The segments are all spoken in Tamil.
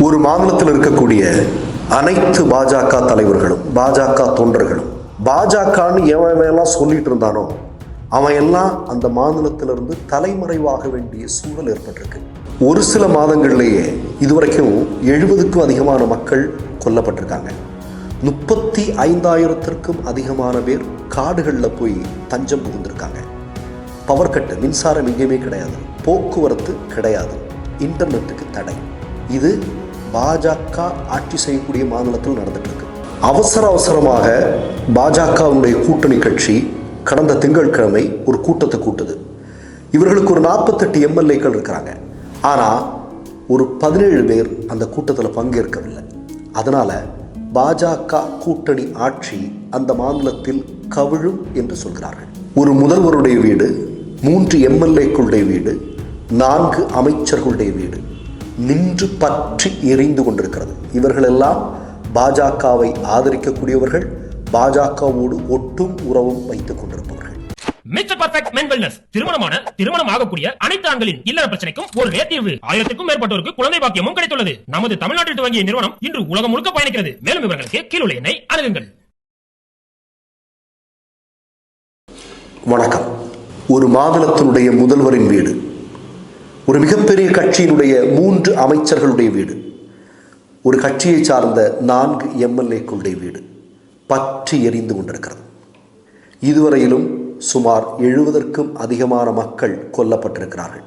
ஒரு மாநிலத்தில் இருக்கக்கூடிய அனைத்து பாஜக தலைவர்களும் பாஜக தொண்டர்களும் பாஜகன்னு எவன் எல்லாம் சொல்லிட்டு இருந்தானோ அவன் எல்லாம் அந்த மாநிலத்திலிருந்து தலைமறைவாக வேண்டிய சூழல் ஏற்பட்டிருக்கு. ஒரு சில மாதங்கள்லேயே இதுவரைக்கும் எழுபதுக்கும் அதிகமான மக்கள் கொல்லப்பட்டிருக்காங்க. முப்பத்தி ஐந்தாயிரத்திற்கும் அதிகமான பேர் காடுகளில் போய் தஞ்சம் புகுந்திருக்காங்க. பவர் கட்டு மின்சாரம் எங்கேயுமே கிடையாது. போக்குவரத்து கிடையாது. இன்டர்நெட்டுக்கு தடை. இது பாஜக ஆட்சி செய்யக்கூடிய மாநிலத்தில் நடந்துட்டு இருக்கு அவசர அவசரமாக பாஜகவுடைய கூட்டணி கட்சி கடந்த திங்கட்கிழமை ஒரு கூட்டத்தை கூட்டுது. இவர்களுக்கு ஒரு நாற்பத்தெட்டு எம்எல்ஏக்கள் இருக்கிறாங்க. ஆனால் ஒரு பதினேழு பேர் அந்த கூட்டத்தில் பங்கேற்கவில்லை. அதனால் பாஜக கூட்டணி ஆட்சி அந்த மாநிலத்தில் கவிழும் என்று சொல்கிறார்கள். ஒரு முதல்வருடைய வீடு மூன்று எம்எல்ஏக்களுடைய வீடு நான்கு அமைச்சர்களுடைய வீடு. நின்று பற்றி எரிந்து கொண்டிருக்கிறது. இவர்களெல்லாம் பாஜகவை ஆதரிக்கக்கூடியவர்கள் பாஜகவோடு ஒட்டும் உறவும் வைத்துக் கொண்டிருப்பவர்கள். மிஸ்டர் பர்ஃபெக்ட் மென் வெல்னஸ் திருமணமான திருமணம் ஆகக்கூடிய அனைத்து ஆண்களின் இல்லற பிரச்சனைக்கும் ஒரே தீர்வு. ஆயிரத்துக்கும் மேற்பட்டோருக்கு குழந்தை பாக்கியமும் கிடைத்துள்ளது. நமது தமிழ்நாட்டில் துவங்கிய நிறுவனம் இன்று உலகம் முழுக்க பயணிக்கிறது. மேலும் விவரங்களுக்கு கீழுள்ள எண்ணை அணுகுங்கள். வணக்கம். ஒரு மாநிலத்தினுடைய முதல்வரின் வீடு. ஒரு மிகப்பெரிய கட்சியினுடைய மூன்று அமைச்சர்களுடைய வீடு. ஒரு கட்சியை சார்ந்த நான்கு எம்எல்ஏக்களுடைய வீடு. பற்றி எரிந்து கொண்டிருக்கிறது. இதுவரையிலும் சுமார் எழுபதற்கும் அதிகமான மக்கள் கொல்லப்பட்டிருக்கிறார்கள்.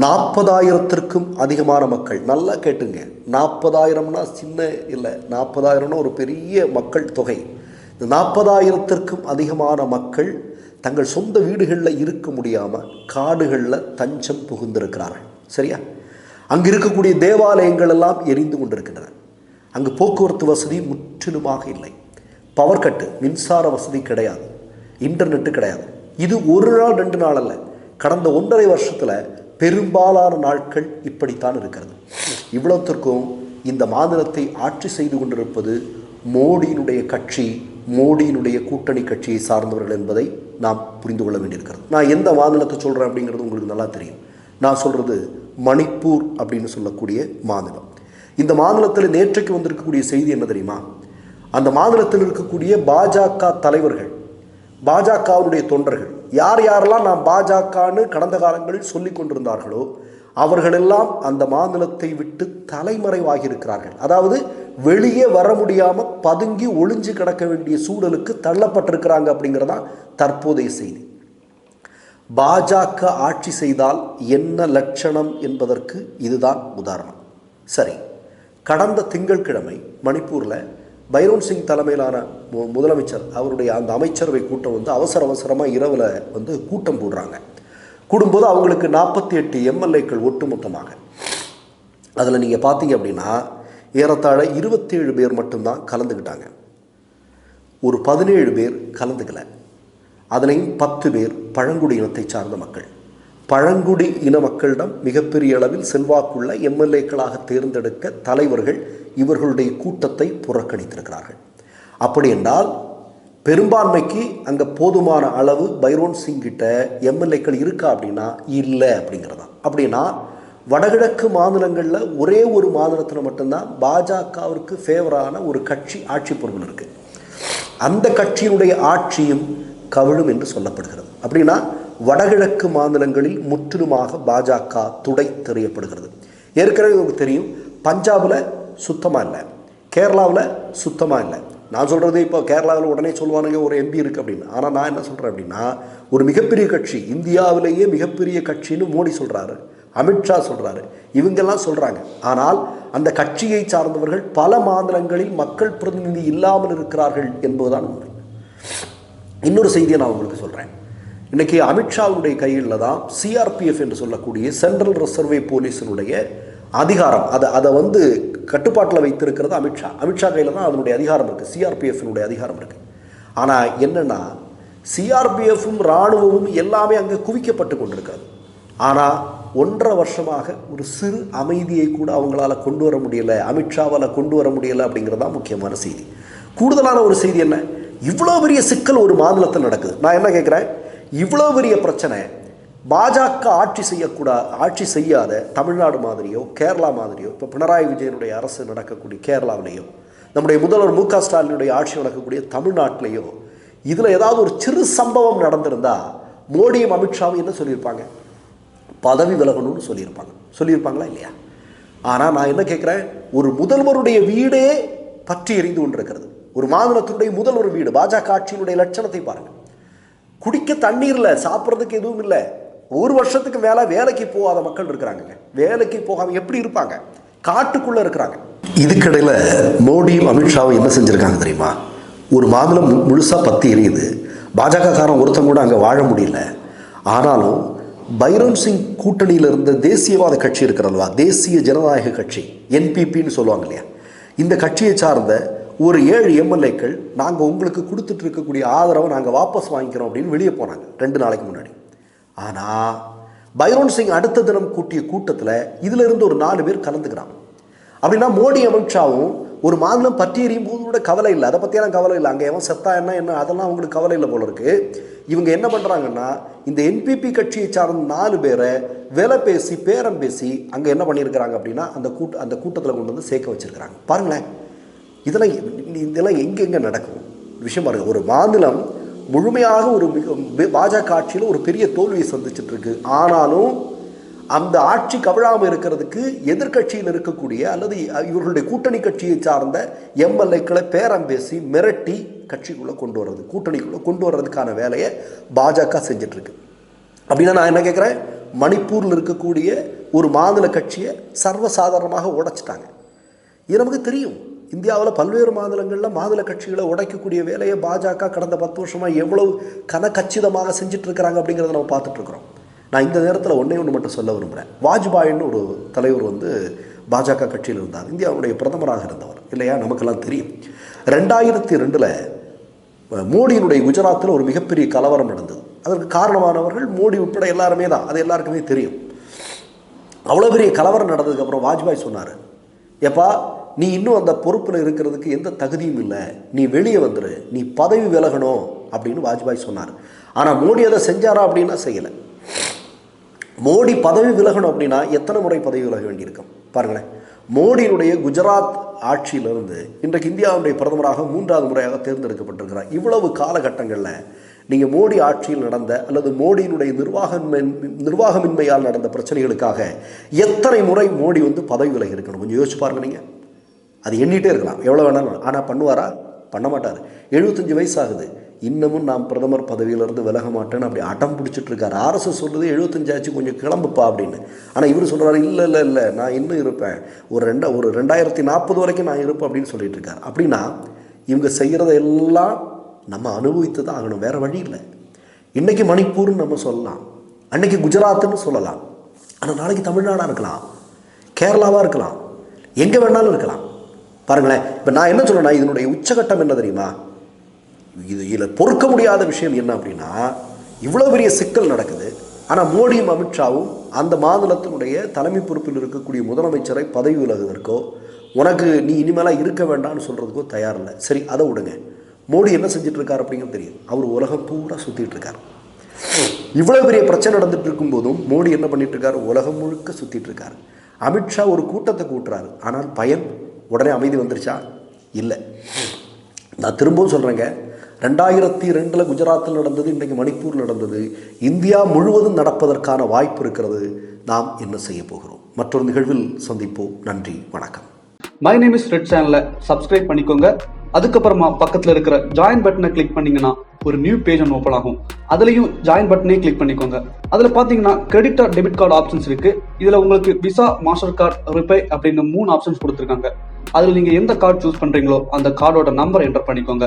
நாற்பதாயிரத்திற்கும் அதிகமான மக்கள் நல்லா கேட்டுங்க. நாற்பதாயிரம்னா சின்ன இல்லை. நாற்பதாயிரம்னா ஒரு பெரிய மக்கள் தொகை. இந்த நாற்பதாயிரத்திற்கும் அதிகமான மக்கள் தங்கள் சொந்த வீடுகளில் இருக்க முடியாமல் காடுகளில் தஞ்சம் புகுந்திருக்கிறார்கள். சரியா? அங்கு இருக்கக்கூடிய தேவாலயங்கள் எல்லாம் எரிந்து கொண்டிருக்கின்றன. அங்கு போக்குவரத்து வசதி முற்றிலுமாக இல்லை. பவர் கட்டு மின்சார வசதி கிடையாது. இன்டர்நெட்டு கிடையாது. இது ஒரு நாள் ரெண்டு நாள் அல்ல. கடந்த ஒன்றரை வருஷத்தில் பெரும்பாலான நாட்கள் இப்படித்தான் இருக்கிறது. இவ்வளோத்திற்கும் இந்த மாநிலத்தை ஆட்சி செய்து கொண்டிருப்பது மோடியினுடைய கட்சி மோடியினுடைய கூட்டணி கட்சியை சார்ந்தவர்கள் என்பதை நாம் புரிந்து கொள்ள வேண்டியிருக்கிறது. நான் எந்த மாநிலத்தை சொல்கிறேன் அப்படிங்கிறது உங்களுக்கு நல்லா தெரியும். நான் சொல்கிறது மணிப்பூர் அப்படின்னு சொல்லக்கூடிய மாநிலம். இந்த மாநிலத்தில் நேற்றைக்கு வந்திருக்கக்கூடிய செய்தி என்ன தெரியுமா? அந்த மாநிலத்தில் இருக்கக்கூடிய பாஜக தலைவர்கள் பாஜகவுடைய தொண்டர்கள் யார் யாரெல்லாம் நாம் பாஜகன்னு கடந்த காலங்களில் சொல்லி கொண்டிருந்தார்களோ அவர்களெல்லாம் அந்த மாநிலத்தை விட்டு தலைமறைவாகி இருக்கிறார்கள். அதாவது வெளியே வர முடியாமல் பதுங்கி ஒளிஞ்சு கிடக்க வேண்டிய சூழலுக்கு தள்ளப்பட்டிருக்கிறாங்க அப்படிங்கிறதான் தற்போதைய செய்தி. பாஜக ஆட்சி செய்தால் என்ன லட்சணம் என்பதற்கு இதுதான் உதாரணம். சரி கடந்த திங்கட்கிழமை மணிப்பூரில் பைரோன் சிங் தலைமையிலான மு- முதலமைச்சர் அவருடைய அந்த அமைச்சரவை கூட்டம் வந்து அவசர அவசரமாக இரவில் வந்து கூட்டம் போடுறாங்க. கூடும்போது அவங்களுக்கு நாற்பத்தி எட்டு எம்எல்ஏக்கள் ஒட்டுமொத்தமாக. அதில் நீங்கள் பார்த்தீங்க அப்படின்னா ஏறத்தாழ இருபத்தேழு பேர் மட்டும்தான் கலந்துக்கிட்டாங்க ஒரு பதினேழு பேர் கலந்துக்கல. அதுலேயும் பத்து பேர் பழங்குடி இனத்தை சார்ந்த மக்கள். பழங்குடி இன மக்களிடம் மிகப்பெரிய அளவில் செல்வாக்குள்ள எம்எல்ஏக்களாக தேர்ந்தெடுக்க தலைவர்கள் இவர்களுடைய கூட்டத்தை புறக்கணித்திருக்கிறார்கள். அப்படி என்றால் பெரும்பான்மைக்கு அங்கே போதுமான அளவு பைரோன் சிங் கிட்ட எம்எல்ஏக்கள் இருக்கா அப்படின்னா இல்லை அப்படிங்கிறதா அப்படின்னா வடகிழக்கு மாநிலங்களில் ஒரே ஒரு மாநிலத்தில் மட்டும்தான் பாஜகவிற்கு ஃபேவரான ஒரு கட்சி ஆட்சி பொறுப்பில் இருக்குது அந்த கட்சியினுடைய ஆட்சியும் கவிழும் என்று சொல்லப்படுகிறது. அப்படின்னா வடகிழக்கு மாநிலங்களில் முற்றிலுமாக பாஜக துடை தெரியப்படுகிறது. ஏற்கனவே உங்களுக்கு தெரியும் பஞ்சாபில் சுத்தமாக இல்லை. கேரளாவில் சுத்தமாக இல்லை. நான் சொல்கிறது இப்போ கேரளாவில் உடனே சொல்லுவானுங்க ஒரு எம்பி இருக்குது அப்படின்னு. ஆனால் நான் என்ன சொல்கிறேன் அப்படின்னா ஒரு மிகப்பெரிய கட்சி இந்தியாவிலேயே மிகப்பெரிய கட்சின்னு மோடி சொல்கிறாரு அமித்ஷா சொல்கிறாரு இவங்கெல்லாம் சொல்கிறாங்க ஆனால் அந்த கட்சியை சார்ந்தவர்கள் பல மாநிலங்களில் மக்கள் பிரதிநிதி இல்லாமல் இருக்கிறார்கள் என்பதுதான் உண்மை. இன்னொரு செய்தியை நான் உங்களுக்கு சொல்கிறேன் இன்றைக்கி அமித்ஷாவுடைய கையில் தான் சிஆர்பிஎஃப் என்று சொல்லக்கூடிய சென்ட்ரல் ரிசர்வே போலீஸினுடைய அதிகாரம். அதை அதை வந்து கட்டுப்பாட்டில் வைத்திருக்கிறது அமித்ஷா. அமித்ஷா கையில் தான் அதனுடைய அதிகாரம் இருக்குது சிஆர்பிஎஃப்னுடைய அதிகாரம் இருக்குது ஆனால் என்னென்னா சிஆர்பிஎஃப்பும் இராணுவமும் எல்லாமே அங்கே குவிக்கப்பட்டு கொண்டிருக்கிறது. ஆனால் ஒன்றரை வருஷமாக ஒரு சிறு அமைதியை கூட அவங்களால கொண்டு வர முடியலை அமித்ஷாவால் கொண்டு வர முடியலை அப்படிங்கிறது தான் முக்கியமான செய்தி. கூடுதலான ஒரு செய்தி என்ன? இவ்வளோ பெரிய சிக்கல் ஒரு மாநிலத்தில் நடக்குது. நான் என்ன கேட்குறேன் இவ்வளோ பெரிய பிரச்சனை. பாஜக ஆட்சி செய்யக்கூடா ஆட்சி செய்யாத தமிழ்நாடு மாதிரியோ கேரளா மாதிரியோ இப்போ பினராயி விஜயனுடைய அரசு நடக்கக்கூடிய கேரளாவிலேயோ நம்முடைய முதல்வர் மு க ஸ்டாலினுடைய ஆட்சி நடக்கக்கூடிய தமிழ்நாட்டிலேயோ இதில் ஏதாவது ஒரு சிறு சம்பவம் நடந்திருந்தால் மோடியும் அமித்ஷாவும் என்ன சொல்லியிருப்பாங்க? பதவி விலகணும்னு சொல்லியிருப்பாங்க. சொல்லியிருப்பாங்களா இல்லையா? ஆனால் நான் என்ன கேட்குறேன்? ஒரு முதல்வருடைய வீடே பற்றி எரிந்து கொண்டிருக்கிறது. ஒரு மாநிலத்தினுடைய முதல்வர் வீடு பாஜக ஆட்சியினுடைய லட்சணத்தை பாருங்கள் குடிக்க தண்ணீர் இல்லை சாப்பிட்றதுக்கு எதுவும் இல்லை. ஒரு வருஷத்துக்கு மேலே வேலைக்கு போகாத மக்கள் இருக்கிறாங்கங்க. வேலைக்கு போகாம எப்படி இருப்பாங்க? காட்டுக்குள்ளே இருக்கிறாங்க. இதுக்கிடையில் மோடியும் அமித்ஷாவும் என்ன செஞ்சுருக்காங்க தெரியுமா? ஒரு மாநிலம் முழுசாக பற்றி எரியுது. பாஜக காரன் ஒருத்தங்க கூட அங்கே வாழ முடியல. ஆனாலும் பைரோன் சிங் கூட்டணியில் இருந்த தேசியவாத கட்சி இருக்கிறல்வா தேசிய ஜனநாயக கட்சி என்பிபின்னு சொல்லுவாங்க இல்லையா? இந்த கட்சியை சார்ந்த ஒரு ஏழு எம்எல்ஏக்கள் நாங்கள் உங்களுக்கு கொடுத்துட்டு இருக்கக்கூடிய ஆதரவை நாங்கள் வாபஸ் வாங்கிக்கிறோம் அப்படின்னு வெளியே போனாங்க ரெண்டு நாளைக்கு முன்னாடி. ஆனால் பைரோன் சிங் அடுத்த தினம் கூட்டிய கூட்டத்தில் இதுல இருந்து ஒரு நாலு பேர் கலந்துக்கிறான் அப்படின்னா மோடி அமித்ஷாவும் ஒரு மாநிலம் பற்றி எறியும் போது கூட கவலை இல்லை. அதை பற்றியெல்லாம் கவலை இல்லை. அங்கே எவன் செத்தா என்ன என்ன அதெல்லாம் அவங்களுக்கு கவலை இல்லை போல இருக்கு. இவங்க என்ன பண்ணுறாங்கன்னா இந்த என்பிபி கட்சியை சார்ந்த நாலு பேரை விலை பேசி பேரம் பேசி அங்கே என்ன பண்ணியிருக்கிறாங்க அப்படின்னா அந்த கூட்ட அந்த கூட்டத்தில் கொண்டு வந்து சேர்க்க வச்சுருக்கிறாங்க. பாருங்களேன். இதெல்லாம் இதெல்லாம் எங்கெங்கே நடக்கும்? விஷயம் பாருங்க. ஒரு மாநிலம் முழுமையாக ஒரு பாஜக ஆட்சியில் ஒரு பெரிய தோல்வியை சந்திச்சிட்டுருக்கு ஆனாலும் அந்த ஆட்சி கவிழாமல் இருக்கிறதுக்கு எதிர்க்கட்சியில் இருக்கக்கூடிய அல்லது இவர்களுடைய கூட்டணி கட்சியை சார்ந்த எம்எல்ஏக்களை பேரம் பேசி மிரட்டி கட்சிக்குள்ளே கொண்டு வர்றது கூட்டணிக்குள்ளே கொண்டு வர்றதுக்கான வேலையை பாஜக செஞ்சிட்ருக்கு. அப்படின்னா நான் என்ன கேட்குறேன்? மணிப்பூரில் இருக்கக்கூடிய ஒரு மாநில கட்சியை சர்வசாதாரணமாக உடைச்சிட்டாங்க. இது நமக்கு தெரியும். இந்தியாவில் பல்வேறு மாநிலங்களில் மாநில கட்சிகளை உடைக்கக்கூடிய வேலையை பாஜக கடந்த பத்து வருஷமாக எவ்வளவு கன கச்சிதமாக இருக்கிறாங்க அப்படிங்கிறத நம்ம பார்த்துட்ருக்குறோம். நான் இந்த நேரத்தில் ஒன்றே ஒன்று மட்டும் சொல்ல விரும்புகிறேன் வாஜ்பாயின்னு ஒரு தலைவர் வந்து பாஜக கட்சியில் இருந்தார். இந்தியாவுடைய பிரதமராக இருந்தவர். இல்லையா? நமக்கெல்லாம் தெரியும். ரெண்டாயிரத்தி ரெண்டில் மோடியினுடைய குஜராத்தில் ஒரு மிகப்பெரிய கலவரம் நடந்தது. அதற்கு காரணமானவர்கள் மோடி உட்பட எல்லாருமே தான். அது எல்லாருக்குமே தெரியும். அவ்வளோ பெரிய கலவரம் நடந்ததுக்கப்புறம் வாஜ்பாய் சொன்னார் ஏப்பா நீ இன்னும் அந்த பொறுப்பில் இருக்கிறதுக்கு எந்த தகுதியும் இல்லை. நீ வெளியே வந்துடு நீ பதவி விலகணும். அப்படின்னு வாஜ்பாய் சொன்னார். ஆனால் மோடி அதை செஞ்சாரா அப்படின்னா செய்யலை. மோடி பதவி விலகணும் அப்படின்னா எத்தனை முறை பதவி விலக வேண்டியிருக்கும்? பாருங்களேன். மோடியினுடைய குஜராத் ஆட்சியிலிருந்து இன்றைக்கு இந்தியாவுடைய பிரதமராக மூன்றாவது முறையாக தேர்ந்தெடுக்கப்பட்டிருக்கிறார். இவ்வளவு காலகட்டங்களில் நீங்கள் மோடி ஆட்சியில் நடந்த அல்லது மோடியினுடைய நிர்வாகமின் நிர்வாகமின்மையால் நடந்த பிரச்சனைகளுக்காக எத்தனை முறை மோடி வந்து பதவி விலகி இருக்கணும்? கொஞ்சம் யோசிச்சு பாருங்க நீங்கள் அது எண்ணிகிட்டே இருக்கலாம். எவ்வளோ வேணாலும். ஆனால் பண்ணுவாரா? பண்ண மாட்டார். எழுபத்தஞ்சு வயசு ஆகுது. இன்னமும் நான் பிரதமர் பதவியிலேருந்து விலக மாட்டேன்னு அப்படி அடம் பிடிச்சிட்ருக்காரு. ஆர்எஸ்எஸ் சொல்கிறது எழுபத்தஞ்சாச்சு கொஞ்சம் கிளம்புப்பா அப்படின்னு. ஆனால் இவர் சொல்கிறாரு இல்லை இல்லை இல்லை நான் இன்னும் இருப்பேன். ஒரு ரெண்டா ஒரு ரெண்டாயிரத்தி நாற்பது வரைக்கும் நான் இருப்பேன் அப்படின்னு சொல்லிட்டு இருக்காரு அப்படின்னா இவங்க செய்கிறதெல்லாம் நம்ம அனுபவித்து தான் ஆகணும். வேறு வழி இல்லை. இன்னைக்கு மணிப்பூர்னு நம்ம சொல்லலாம். அன்னைக்கு குஜராத்துன்னு சொல்லலாம். ஆனால் நாளைக்கு தமிழ்நாடாக இருக்கலாம். கேரளாவாக இருக்கலாம். எங்கே வேணாலும் இருக்கலாம். பாருங்களேன் இப்போ நான் என்ன சொல்றேன்னா இதனுடைய உச்சகட்டம் என்ன தெரியுமா? இது இதில் பொறுக்க முடியாத விஷயம் என்ன அப்படின்னா இவ்வளோ பெரிய சிக்கல் நடக்குது. ஆனால் மோடியும் அமித்ஷாவும் அந்த மாநிலத்தினுடைய தலைமை பொறுப்பில் இருக்கக்கூடிய முதலமைச்சரை பதவி விலகுவதற்கோ உனக்கு நீ இனிமேலாக இருக்க வேண்டாம்னு சொல்கிறதுக்கோ தயார் இல்லை. சரி அதை விடுங்க. மோடி என்ன செஞ்சிட்ருக்கார் அப்படிங்கிறது தெரியும். அவர் உலகம் பூரா சுற்றிட்டுருக்கார் இவ்வளோ பெரிய பிரச்சனை நடந்துட்டு இருக்கும்போதும் மோடி என்ன பண்ணிட்டுருக்காரு உலகம் முழுக்க சுத்திட்டு அமித்ஷா ஒரு கூட்டத்தை கூட்டுறாரு. ஆனால் பயன் உடனே அமைதி வந்துருச்சா? இல்லை. நான் திரும்பவும் சொல்கிறேங்க ரெண்டாயிரத்தி ரெண்டில் குஜராத்தில் நடந்தது இன்றைக்கு மணிப்பூரில் நடந்தது. இந்தியா முழுவதும் நடப்பதற்கான வாய்ப்பு இருக்கிறது. நாம் என்ன செய்ய போகிறோம்? மற்றொரு நிகழ்வில் சந்திப்போம். நன்றி வணக்கம். மை நேம் இஸ் ரெட் சேனலை சப்ஸ்கிரைப் பண்ணிக்கோங்க. அதுக்கப்புறமா பக்கத்தில் இருக்கிற ஜாயின் பட்டனை கிளிக் பண்ணீங்கன்னா ஒரு நியூ பேஜ் ஒன்று ஓப்பன் ஆகும். அதுலேயும் ஜாயின் பட்டனே கிளிக் பண்ணிக்கோங்க. அதில் பார்த்தீங்கன்னா credit card debit card options இருக்கு. இதில் உங்களுக்கு விசா மாஸ்டர் கார்டு ரிப்பே அப்படின்னு மூணு ஆப்ஷன்ஸ் கொடுத்துருக்காங்க. அதில் நீங்கள் எந்த கார்டு சூஸ் பண்ணுறீங்களோ அந்த கார்டோட நம்பர் என்டர் பண்ணிக்கோங்க.